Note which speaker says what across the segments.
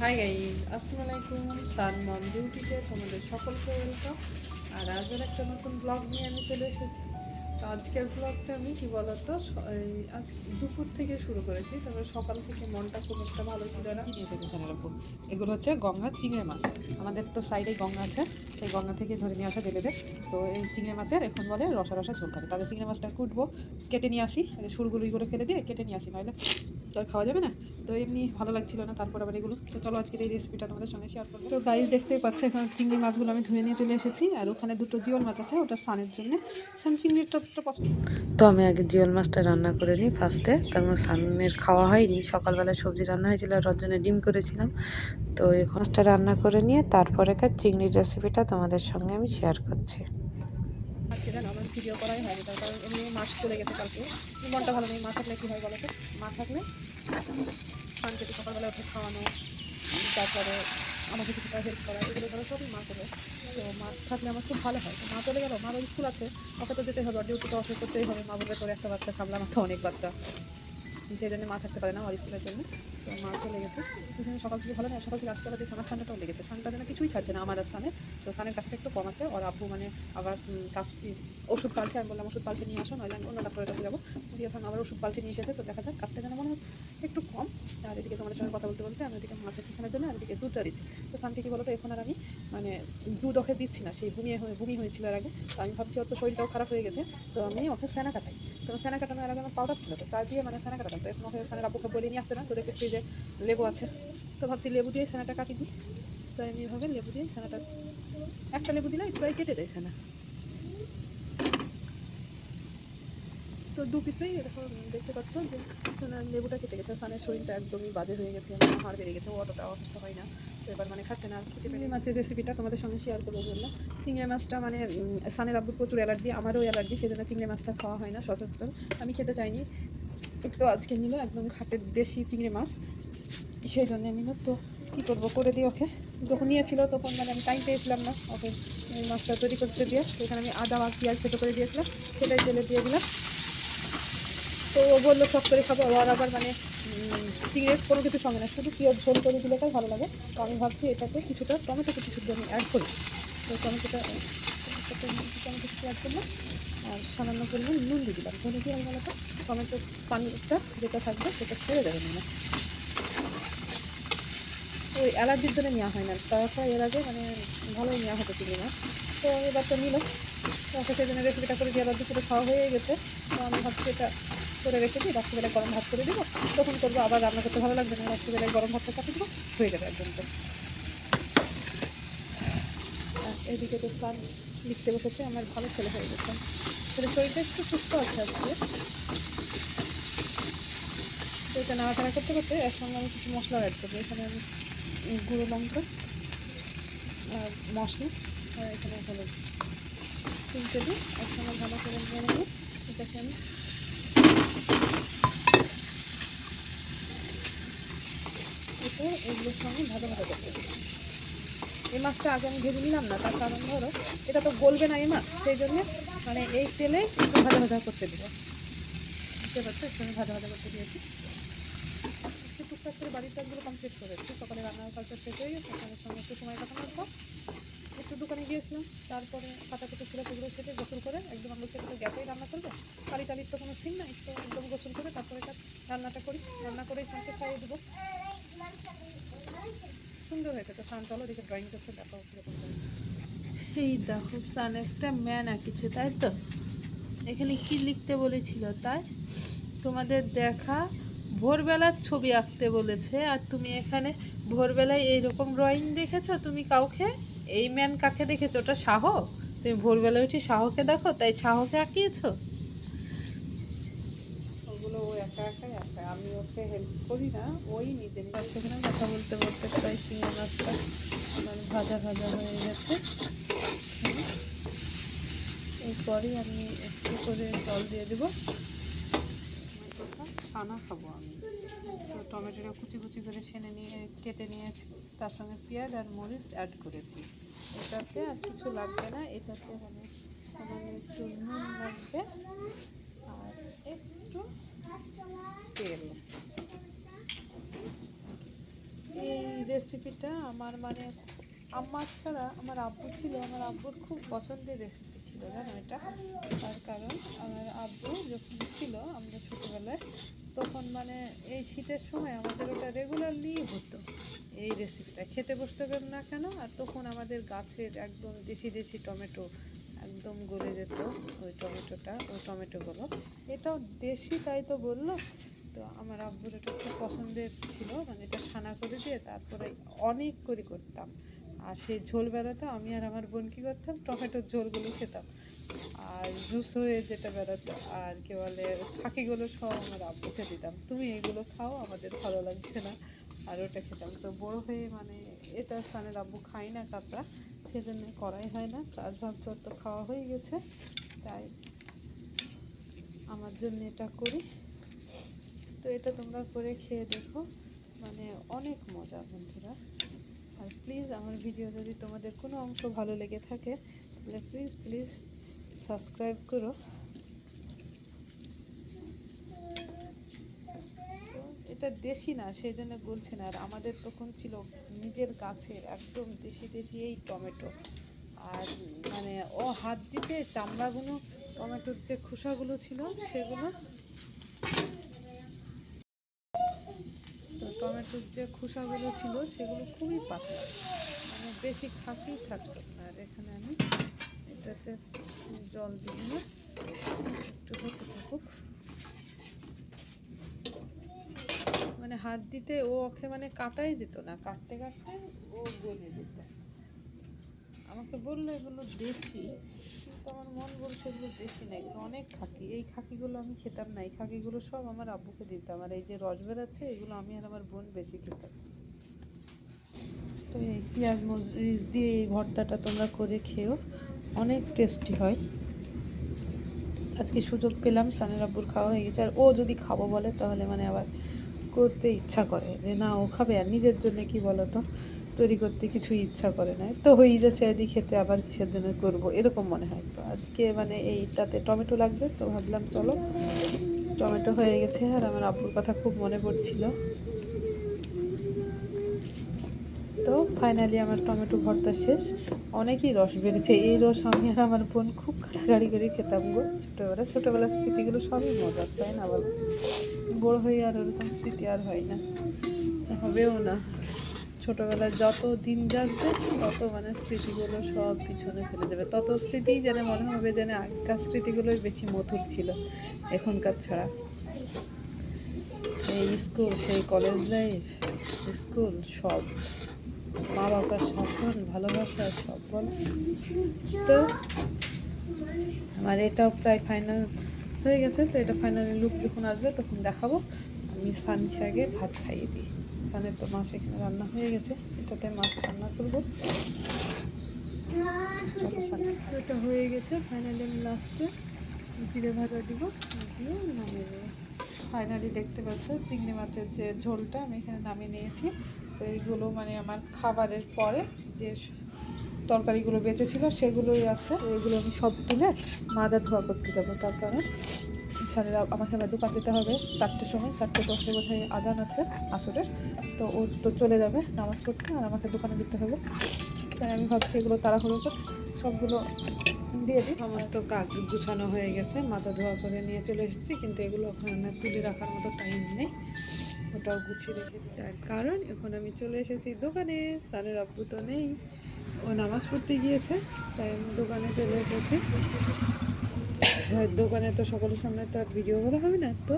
Speaker 1: Hi guys আসসালামু আলাইকুম সান মম বিউটিতে তোমাদের সকলকে ওয়েলকাম আর আজের একটা নতুন ব্লগ নিয়ে আমি চলে এসেছি। তো আজকের ব্লগটা আমি কি বলতো আজ দুপুর থেকে শুরু করেছি, তারপরে সকাল থেকে মনটা খুব একটা ভালো ছিল না। থেকে এগুলো হচ্ছে গঙ্গা চিংড়ি মাছ। আমাদের তো সাইডে গঙ্গা আছে, সেই গঙ্গা থেকে ধরে নিয়ে আসা জেলেদের তো এই চিংড়ি মাছের এখন বলে রসা রসা ঝোল খাবে। তাহলে চিংড়ি মাছটা কুটবো, কেটে নিয়ে আসি। সুরগুলো করে ফেলে দিয়ে কেটে নিয়ে আসি, নইলে তো আর খাওয়া যাবে না? তো এমনি ভালো লাগছিল না তারপর আবার এগুলো। তো চলো আজকের এই রেসিপিটা তোমাদের সঙ্গে শেয়ার করব। তো গাইজ দেখতেই পাচ্ছ এখানে চিংড়ি মাছগুলো আমি ধুয়ে নিয়ে চলে এসেছি আর ওখানে দুটো জিওল মাছ আছে ওটা সানের জন্য। সান চিংড়িটা তো পছন্দ।
Speaker 2: তো আমি আগে জিওল মাছটা রান্না করে নিই ফার্স্টে তারপর সানের খাওয়া হয়নি সকালবেলা সবজি রান্না হয়েছিল আর ওর জন্য ডিম করেছিলাম। তো এই মাছটা রান্না করে নিয়ে তারপরে কার চিংড়ির রেসিপিটা তোমাদের সঙ্গে আমি শেয়ার করছি।
Speaker 1: ভিডিও করাই হয় তার কারণ এমনি মাছ চলে গেছে কালকে। মনটা ভালো নেই মা থাকলে কী হয় বলো তো? মা থাকলে একটু সকালবেলা উঠে খাওয়ানো, তারপরে আমাকে কিছুটা হেল্প করা, এগুলো করা সবই মা করে তো মা থাকলে আমার খুব ভালো হয়। তো মা চলে গেলো, মারও স্কুল আছে, ওকে তো যেতে হবে তো অফিস করতেই হবে, মা বলে তোর একটা বাচ্চা সামলানো তো অনেক বাচ্চা। সেই জন্য মা থাকতে পারে না, ওর স্কুলের জন্য। তো মা চলে গেছে। সেখানে সকাল থেকে ভালো না, সকাল থেকে আজকে দেখছি আমার ঠান্ডাটাও লেগেছে। ঠান্ডা যেন কিছুই ছাড়ছে না আমার স্থানে তো স্থানের কাছটা একটু কম আছে, ওর আব্বু মানে আবার কাশ ওষুধ পাল্টে, আমি বললাম ওষুধ পাল্টে নিয়ে আসো, নইলে আমি অন্য ডাক্তারের কাছে যাব। দিয়ে এখন আবার ওষুধ পাল্টে নিয়ে এসেছে, তো দেখা যাক কাজটা যেন মনে হচ্ছে একটু কম। আর এদিকে তোমাদের সঙ্গে কথা বলতে বলতে, আমি ওদিকে মাছের টিসানের জন্য, আর এদিকে দুধটা দিচ্ছি। তো শান্তি কি বলতো, এখন আর আমি মানে দুধ ওকে দিচ্ছি না সেই ভূমি হয়ে, বমি হয়েছিল আগে। তো আমি ভাবছি, ওর তো শরীরটাও খারাপ হয়ে গেছে, তো আমি ওকে সেনা কাটাই তো সেনা কাটানোর আগে আমার পাউডার ছিল তো, তার দিয়ে মানে সেনা কাটাতাম তো এখন ওকে স্যানের আব্বুকে বলে নিয়ে আসতে না তো দেখছি ফ্রিজে লেবু আছে। তো ভাবছি লেবু দিয়ে সেনাটা কাটি দিই? তো আমি এভাবে লেবু দিয়ে সেনাটা একটা লেবু দিলে একটু কেটে দেয় সেনা। তো দু পিসেই এরকম দেখতে পাচ্ছ যে সোনার লেবুটা কেটে গেছে। সানের শরীরটা একদমই বাজে হয়ে গেছে মানে হাড় বেড়ে গেছে অতটা অসুস্থ হয় না। তো এবার মানে খাচ্ছে না খেতে পেরে মাছের রেসিপিটা তোমাদের সঙ্গে শেয়ার করব বললাম চিংড়ি মাছটা মানে সানের আব্বুর প্রচুর অ্যালার্জি আমারও অ্যালার্জি সেজন্য চিংড়ি মাছটা খাওয়া হয় না সচরাচর আমি খেতে চাইনি। তো আজকে নিল একদম ঘাটের দেশি চিংড়ি মাছ সেই জন্য নিল। তো কী করব করে দিই ওকে। যখন নিয়েছিল তখন মানে আমি টাইম পেয়েছিলাম না ওকে মাছটা তৈরি করতে দিয়ে। সেখানে আমি আদা আর পেঁয়াজ কেটে করে দিয়েছিলাম। সেটাই তেলে দিয়ে দিলাম। তো ও বলল সব করে খাব। আর আবার মানে চিংড়ির কোনো কিছু সঙ্গে না শুধু পিঁয়াজ ঝোল করে দিলে তাই ভালো লাগে। তো আমি ভাবছি এটাতে কিছুটা টমেটো কিছু আমি অ্যাড করি। তো টমেটোটা টমেটো কিছু অ্যাড করলাম আর সামান্য পরিমাণ নুন দিয়ে দিলাম। ধরে দিয়ে আমি বলতো টমেটোর পানিটা যেটা থাকবে সেটা ছেড়ে দেবে না ওই অ্যালার্জির জন্য নেওয়া হয় না তাছাড়া এর আগে মানে ভালোই নেওয়া হতো চিংড়ি মাছ। তো এবার তো নিল তো ওকে সেজন্য রেসিপিটা করে দিয়ে আবার দুপুরে খাওয়া হয়ে গেছে। তো আমি ভাবছি এটা করে রেখে দিই রাত্রিবেলায় গরম ভাত করে দেবো, তখন করব, আবার রান্না করতে ভালো লাগবে না রাত্রিবেলায় গরম ভাতটা কাটে দেবো, হয়ে যাবে একদম তো। এদিকে তো স্নান লিখতে বসেছে, আমার ভালো ছেলে হয়ে গেছে। ছেলের শরীরটা একটু সুস্থ আছে আজকে। তো এটা নাড়াচাড়া করতে করতে এর সঙ্গে আমি কিছু মশলা অ্যাড করব। এখানে আমি গুঁড়ো লঙ্কা আর মশলা, আর এখানে হলুদ। তিনটে দিই একসঙ্গে ভালো করে নিয়ে নেব। এটাকে আমি এটা এগুলোর সঙ্গে ভাজা ভাজা করতে এই মাছটা আগে আমি ভেজে নিলাম না, তার কারণ ধরো, এটা তো গলবে না এই মাছ, সেই জন্যে মানে এই তেলে একটু ভাজা ভাজা করতে দেবো। বুঝতে পারছ? একটু ভাজা ভাজা করতে দিয়েছি। একটু টুকটাক করে বাড়ির কাজগুলো কমপ্লিট করেছি সকালে রান্নার কাজটা শেষ হয়ে গেছে ওখানের সঙ্গে একটু সময় কাটানোর পর একটু দোকানে গিয়েছিলাম তারপরে কাটা কুটো ছিল সেগুলো সেটে গোসল করে একদম আমরা সেটা গ্যাসেই রান্না করব। কালি টালির তো কোনো সিন নাই, তো একদম গোসল করে তারপরে এটা রান্নাটা করি। রান্না করেই সানকে খাইয়ে দেবো। সুন্দর হয়েছে তো, সান, চলো দেখে ড্রয়িং করছে, দেখো
Speaker 3: এই দেখো, সান, একটা ম্যান আঁকিছে, তাই তো? এখানে কি লিখতে বলেছিল তাই? তোমাদের দেখা, ভোরবেলার ছবি আঁকতে বলেছে, আর তুমি এখানে ভোরবেলায় এইরকম ড্রয়িং দেখেছ? তুমি কাউকে? এই ম্যান কাকে দেখেছ? ওটা শাহ তুমি ভোরবেলায় উঠে শাহকে দেখো, তাই শাহকে আঁকিয়েছো?
Speaker 1: একা একাই একা। আমি ওকে হেল্প করি না ওই নিজে
Speaker 3: সেখানে কথা বলতে বলতে প্রায় চিংড়ি মাছটা আমার ভাজা ভাজা হয়ে গেছে। এরপরই আমি একটু করে জল দিয়ে দেবো।
Speaker 1: ছানা খাব আমি। তো টমেটোটা কুচি কুচি করে ছেনে নিয়ে কেটে নিয়েছি। তার সঙ্গে পেঁয়াজ আর মরিচ অ্যাড করেছি। এটাতে আর কিছু লাগবে না এটাতে মানে সামান্য একটু নুন লাগবে। আর একটু তেল। এই
Speaker 3: রেসিপিটা আমার মানে আমার ছাড়া আমার আব্বু ছিল, আমার আব্বুর খুব পছন্দের রেসিপি ছিল, জানো এটা? তার কারণ আমার আব্বু যখন ছিল আমরা ছোটোবেলায়, তখন মানে এই শীতের সময় আমাদের ওটা রেগুলারলি হতো, এই রেসিপিটা খেতে বসতে পারবে না কেন, আর তখন আমাদের গাছের একদম দেশি দেশি টমেটো একদম গলে যেত ওই টমেটোটা, ওই টমেটোগুলো। এটাও দেশি তাই তো বলল। তো আমার আব্বুর এটা খুব পছন্দের ছিল মানে এটা ছানা করে দিয়ে তারপরে অনেক করে করতাম। আর সেই ঝোল বেড়াতো আমি আর আমার বোন কী করতাম? টমেটোর ঝোলগুলো খেতাম। আর জুস হয়ে যেটা বেড়াতো, আর কে বলে, ফাঁকিগুলো সব আমার আব্বুকে দিতাম। তুমি এগুলো খাও, আমাদের ভালো লাগছে না। আর ওটা খেতাম। তো বড় হয়ে মানে এটা স্থানের আব্বু খাই না কাঁচা সেজন্য করাই হয় না। কাজ ভাব তো খাওয়া হয়ে গেছে, তাই আমার জন্য এটা করি। তো এটা তোমরা করে খেয়ে দেখো। মানে অনেক মজা বন্ধুরা। আর প্লিজ আমার ভিডিও যদি তোমাদের কোনো অংশ ভালো লেগে থাকে, তাহলে প্লিজ প্লিজ সাবস্ক্রাইব করো তো এটা দেশি না সেই জন্য বলছি না। আর আমাদের তখন ছিল নিজের গাছের, একদম দেশি দেশি এই টমেটো। আর মানে ও হাত দিতে চামড়াগুলো, টমেটোর যে খোসাগুলো ছিল, সেগুলো। তো টমেটোর যে খোসাগুলো ছিল, সেগুলো খুবই পাতলা। মানে বেশি খাঁটি থাকতো আর এখানে আমি এটাতে জল দিই না, একটু হতে থাকুক মানে হাত দিতে ও ওকে মানে কাটাই যেত না, কাটতে কাটতে ও গলে যেত। আমাকে বলল, এগুলো দেশি। কিন্তু আমার মন বলছে, এগুলো দেশি না, এগুলো অনেক খাকি। এই খাকিগুলো আমি খেতাম না, এই খাকিগুলো সব আমার আব্বুকে দিতাম আর এই যে রস বেরাচ্ছে এগুলো আমি আর আমার বোন বেশি খেতাম। তো এই পেঁয়াজ মরিচ দিয়ে এই ভর্তাটা তোমরা করে খেও, অনেক টেস্টি হয়। আজকে সুযোগ পেলাম, সানের আব্বুর খাওয়া হয়ে গেছে। আর ও যদি খাব বলে, তাহলে মানে আবার করতে ইচ্ছা করে যে, না, ও খাবে। আর নিজের জন্য কি বলো তো তৈরি করতে কিছু ইচ্ছা করে না। তো হয়ে যাচ্ছে, এদিকে খেতে আবার কিসের জন্য করব? এরকম মনে হয়। তো আজকে মানে এইটাতে টমেটো লাগবে, তো ভাবলাম চলো, টমেটো হয়ে গেছে। আর আমার আব্বুর কথা খুব মনে পড়ছিল। তো ফাইনালি আমার টমেটো ভর্তা শেষ। অনেকই রস বেড়েছে এই রস আমি আর আমার বোন খুব কাড়াকাড়ি করে খেতাম গো ছোটোবেলা ছোটোবেলার স্মৃতিগুলো সবই মজার, তাই না বলো? বড় হয়ে আর ওরকম স্মৃতি আর হয় না। হবেও না। ছোটোবেলায় যত দিন যাবে তত মানে স্মৃতিগুলো সব পিছনে ফেলে যাবে। তত স্মৃতিই যেন মনে হবে যেন আগেকার স্মৃতিগুলোই বেশি মধুর ছিল এখনকার ছাড়া। এই স্কুল, সেই কলেজ লাইফ স্কুল সব। মা বাবার সম্মান ভালোবাসা বল। তো আমার এটাও প্রায় ফাইনাল হয়ে গেছে, তো এটা ফাইনালি লুক যখন আসবে তখন দেখাবো। আমি সানকে আগে ভাত খাইয়ে দিই। সানের তো মাছ এখানে রান্না হয়ে গেছে, এটাতে মাছ রান্না করব। এটা হয়ে গেছে ফাইনালি আমি লাস্টে জিরে ভাজা দিব, দিয়ে নামিয়ে নেব। ফাইনালি দেখতে পাচ্ছ চিংড়ি মাছের যে ঝোলটা আমি এখানে নামিয়ে নিয়েছি। তো এইগুলো মানে আমার খাবারের পরে যে তরকারিগুলো বেঁচেছিল সেগুলোই আছে। এগুলো আমি সব তুলে মাজা ধোয়া করতে যাব। তার কারণে স্যারেরা আমাকে আবার দোকান যেতে হবে চারটের সময়, চারটে দশে বোধহয় আজান আছে আসরের। তো ও তো চলে যাবে নামাজ পড়তে আর আমাকে দোকানে যেতে হবে। তাই আমি ভাবছি এগুলো তাড়াহুড়ো করে সবগুলো দিয়ে সমস্ত কাজ গুছানো হয়ে গেছে, মাথা ধোয়া করে নিয়ে চলে এসেছি, কিন্তু এগুলো ওখানে তুলে রাখার মতো টাইম নেই। ওটাও গুছিয়ে রেখে তার কারণ, এখন আমি চলে এসেছি দোকানে, স্যারের আব্বু তো নেই। ও নামাজ পড়তে গিয়েছে, তাই আমি দোকানে চলে এসেছি। দোকানে তো সকলের সামনে তো আর ভিডিও করা হবে না, তো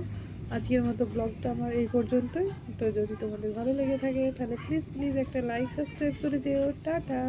Speaker 3: আজকের মতো ব্লগটা আমার এই পর্যন্তই। তো যদি তোমাদের ভালো লেগে থাকে, তাহলে প্লিজ প্লিজ একটা লাইক সাবস্ক্রাইব করে যেও। টাটা!